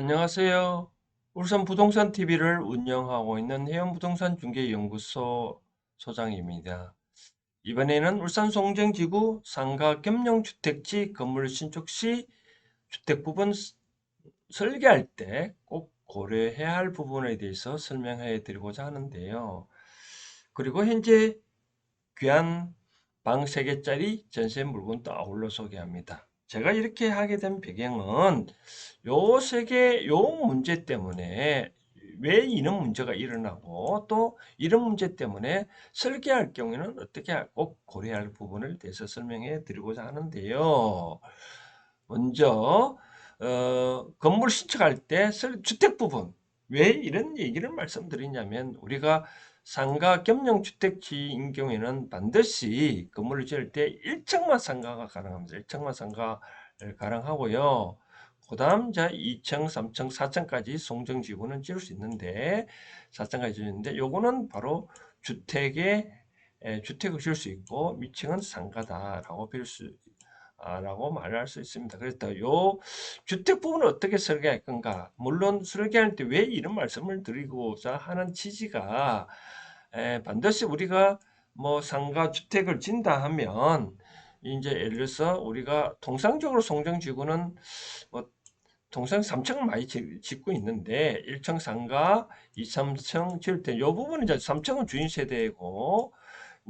안녕하세요. 울산 부동산 TV를 운영하고 있는 해운 부동산 중개연구소 소장입니다. 이번에는 울산 송정지구 상가 겸용 주택지 건물 신축 시 주택 부분 스- 설계할 때 꼭 고려해야 할 부분에 대해서 설명해 드리고자 하는데요. 그리고 현재 귀한 방 3개짜리 전세 물건도 아울러 소개합니다. 제가 이렇게 하게 된 배경은 요세 개, 요 문제 때문에 왜 이런 문제가 일어나고 또 이런 문제 때문에 설계할 경우에는 어떻게 꼭 고려할 부분을 대해서 설명해 드리고자 하는데요. 먼저 어, 건물 신축할 때 설- 주택 부분 왜 이런 얘기를 말씀드리냐면 우리가 상가 겸용 주택지인 경우에는 반드시 건물을 지을 때 1층만 상가가 가능합니다. 1층만 상가를 가능하고요. 그 다음 자 2층, 3층, 4층까지 송정지구는 지을 수 있는데 4층까지 지는데 요거는 바로 주택에 에, 주택을 지을 수 있고 위층은 상가다라고 빌수 아, 라고 말할 수 있습니다. 그래서 요 주택 부분을 어떻게 설계할 건가? 물론 설계할 때 왜 이런 말씀을 드리고자 하는 취지가 에, 반드시 우리가 뭐 상가 주택을 진다 하면 이제 예를 들어서 우리가 통상적으로 송정지구는 뭐 통상 3층을 많이 지- 짓고 있는데 1층 상가, 2, 3층 지을 때이 부분은 이제 3층은 주인 세대이고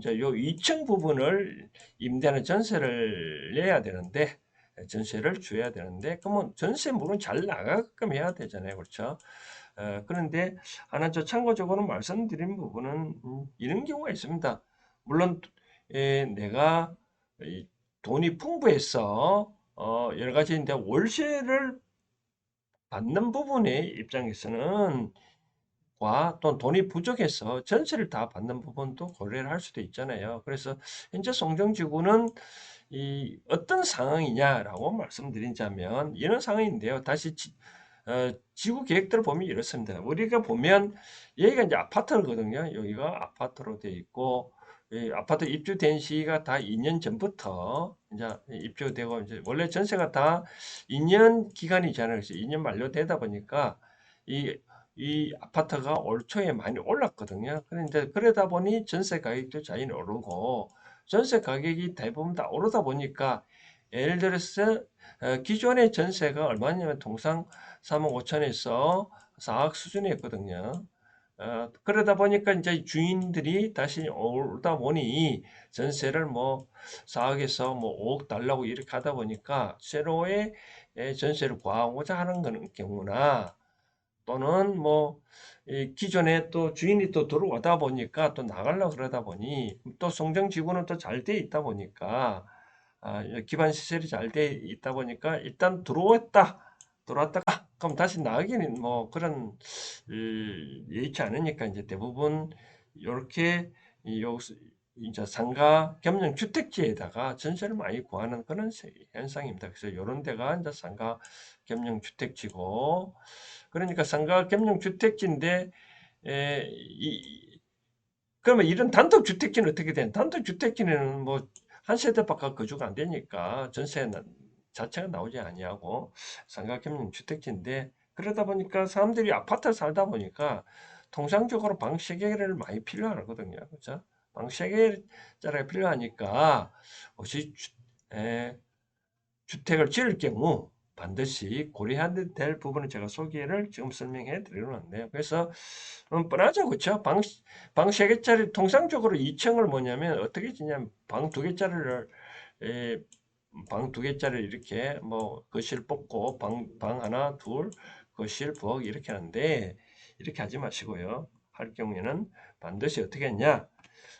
이제 요 2층 부분을 임대하는 전세를 내야 되는데 전세를 줘야 되는데 그러면 전세 물은 잘 나가게끔 해야 되잖아요. 그렇죠? 어, 그런데 하나 저 참고적으로 말씀드린 부분은 음, 이런 경우가 있습니다. 물론 에, 내가 이 돈이 풍부해서 어, 여러 가지 인데 월세를 받는 부분의 입장에서는 와, 또 돈이 부족해서 전세를 다 받는 부분도 고려를 할 수도 있잖아요. 그래서 현재 송정지구는 이 어떤 상황이냐라고 말씀드리자면 이런 상황인데요. 다시 지, 어, 지구 계획들을 보면 이렇습니다. 우리가 보면 여기가 이제 아파트거든요. 여기가 아파트로 돼 있고 이 아파트 입주된 시기가 다 2년 전부터 이제 입주되고 이제 원래 전세가 다 2년 기간이잖아요. 그래서 2년 만료되다 보니까 이 이 아파트가 올 초에 많이 올랐거든요. 그런데 그러다 보니 전세 가격도 자연히 오르고 전세 가격이 대부분 다 오르다 보니까 예를 들어서 어, 기존의 전세가 얼마냐면 통상 3억 5천에서 4억 수준이었거든요. 어, 그러다 보니까 이제 주인들이 다시 오르다 보니 전세를 뭐 4억에서 뭐 5억 달라고 이렇게 하다 보니까 새로의 예, 전세를 구하고자 하는 거는 경우나 또는 뭐이 기존에 또 주인이 또 들어오다 보니까 또 나가려고 그러다 보니 또 송정지구는 또 잘 돼 있다 보니까 아, 기반 시설이 잘 돼 있다 보니까 일단 들어왔다 들어왔다가 그럼 다시 나가기는 뭐 그런 이, 예의치 않으니까 이제 대부분 이렇게 요 이제 상가 겸용 주택지에다가 전세를 많이 구하는 그런 세- 현상입니다. 그래서 이런 데가 이제 상가 겸용 주택지고 그러니까 상가 겸용 주택지인데 에, 이, 그러면 이런 단독 주택지는 어떻게 되는? 단독 주택지는 뭐 한 세대 밖에 거주가 안 되니까 전세 자체가 나오지 아니하고 상가 겸용 주택지인데 그러다 보니까 사람들이 아파트 살다 보니까 통상적으로 방 3개를 많이 필요하거든요. 그죠? 방 3개짜리가 필요하니까 혹시 주, 에, 주택을 지을 경우 반드시 고려해야 될 부분을 제가 소개를 지금 설명해 드리는데요. 그래서 음, 뻔하죠, 그렇죠? 방, 방 3개짜리 통상적으로 2층을 뭐냐면 어떻게 지냐면 방 2개짜리를 방 2개짜리 이렇게 뭐 거실 뽑고 방, 방 하나, 둘, 거실, 부엌 이렇게 하는데 이렇게 하지 마시고요. 할 경우에는 반드시 어떻게 했냐?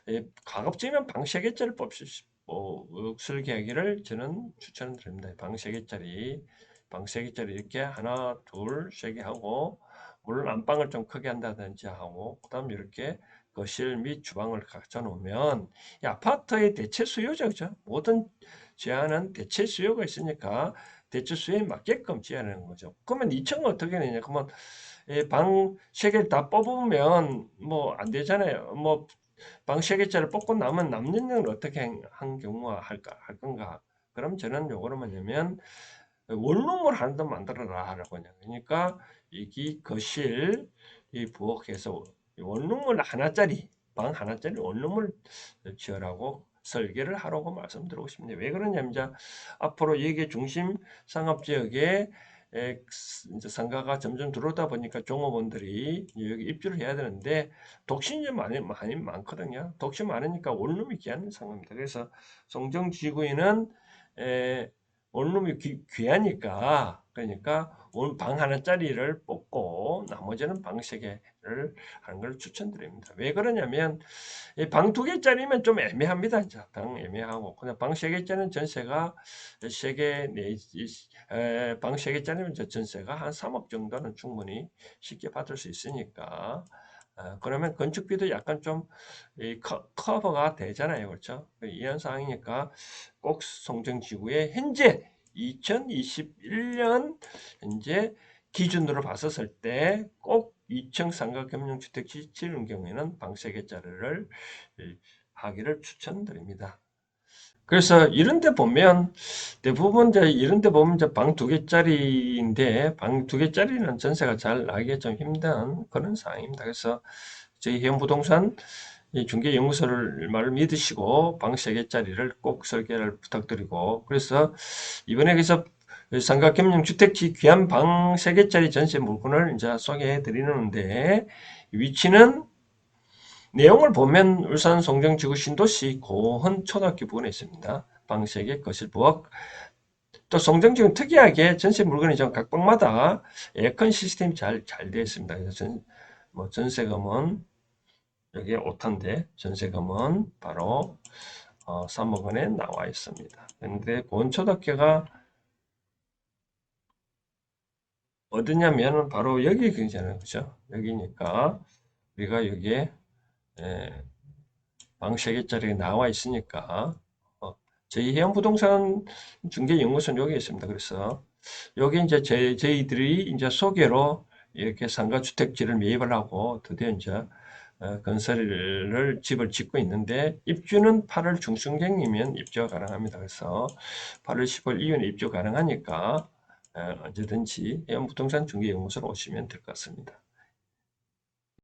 예, 가급적이면 방 3개짜리 뽑으시, 뭐, 어, 설계하기를 저는 추천드립니다. 방 3개짜리, 방 3개짜리 이렇게 하나, 둘, 세 개 하고, 물론 안방을 좀 크게 한다든지 하고, 그 다음 이렇게 거실 및 주방을 갖춰 놓으면, 이 아파트의 대체 수요죠, 그죠? 모든 제한은 대체 수요가 있으니까, 대체 수요에 맞게끔 제한하는 거죠. 그러면 2층은 어떻게 되냐? 그러면 예, 방 3개를 다 뽑으면 뭐 안 되잖아요. 뭐방 3개짜리 뽑고 남은 남는 는 어떻게 한 경우가 할까 할 건가? 그럼 저는 요거를 뭐냐면 원룸을 하나 만들어라 하라고 그냥. 그러니까 여기 거실 이 부엌에서 원룸을 하나짜리 방 하나짜리 원룸을 지어라고 설계를 하라고 말씀드리고 싶습니다. 왜 그러냐면 이제 앞으로 여기 중심 상업 지역에 에, 이제 상가가 점점 들어오다 보니까 종업원들이 여기 입주를 해야 되는데 독신이 많이 많이 많거든요. 독신 많으니까 원룸이 귀한 상황입니다. 그래서 송정 지구에는 에, 원룸이 귀, 귀하니까 그러니까 원방 하나짜리를 뽑고 나머지는 방 세 개를 하는 걸 추천드립니다. 왜 그러냐면 방 두 개짜리면 좀 애매합니다. 자, 방 애매하고 그냥 방 세 개짜리는 전세가 세개 방세 개짜리면 저 전세가 한 3억 정도는 충분히 쉽게 받을 수 있으니까 아, 그러면 건축비도 약간 좀이 커, 커버가 되잖아요. 그렇죠? 이런 상황이니까 꼭 송정지구의 현재 2021년 현재 기준으로 봤었을 때 꼭 2층 상가금융주택 지치는 경우에는 방 3개짜리를 하기를 추천드립니다. 그래서 이런 데 보면 대부분 이제 이런 데 보면 이제 방 두 개짜리인데 방 두 개짜리는 전세가 잘 나기 좀 힘든 그런 상황입니다. 그래서 저희 해운부동산 이 중개 연구소를 말을 믿으시고 방 세 개짜리를 꼭 설계를 부탁드리고 그래서 이번에 그래서 삼각금융주택지 귀한 방 3개짜리 전세 물건을 이제 소개해 드리는데 위치는 내용을 보면 울산 송정지구 신도시 고흥 초등학교 부근에 있습니다. 방 3개 거실 부엌 또 송정지구는 특이하게 전세 물건이 좀 각방마다 에어컨 시스템이 잘 잘 되어 있습니다. 전, 뭐 전세금은 여기에 오탄데 전세금은 바로 어, 3억 원에 나와 있습니다. 근데 고흥초등학교가 어디냐면 바로 여기 굉장히 그죠? 여기니까 우리가 여기에 예, 방 3개짜리 나와 있으니까 어, 저희 해양부동산 중개연구소는 여기 있습니다. 그래서 여기 이제 제, 저희들이 이제 소개로 이렇게 상가주택지를 매입을 하고 드디어 이제 어, 건설을 집을 짓고 있는데 입주는 8월 중순경이면 입주가 가능합니다. 그래서 8월 10월 이후에 입주 가능하니까 어, 언제든지 해양부동산 중개연구소로 오시면 될 것 같습니다.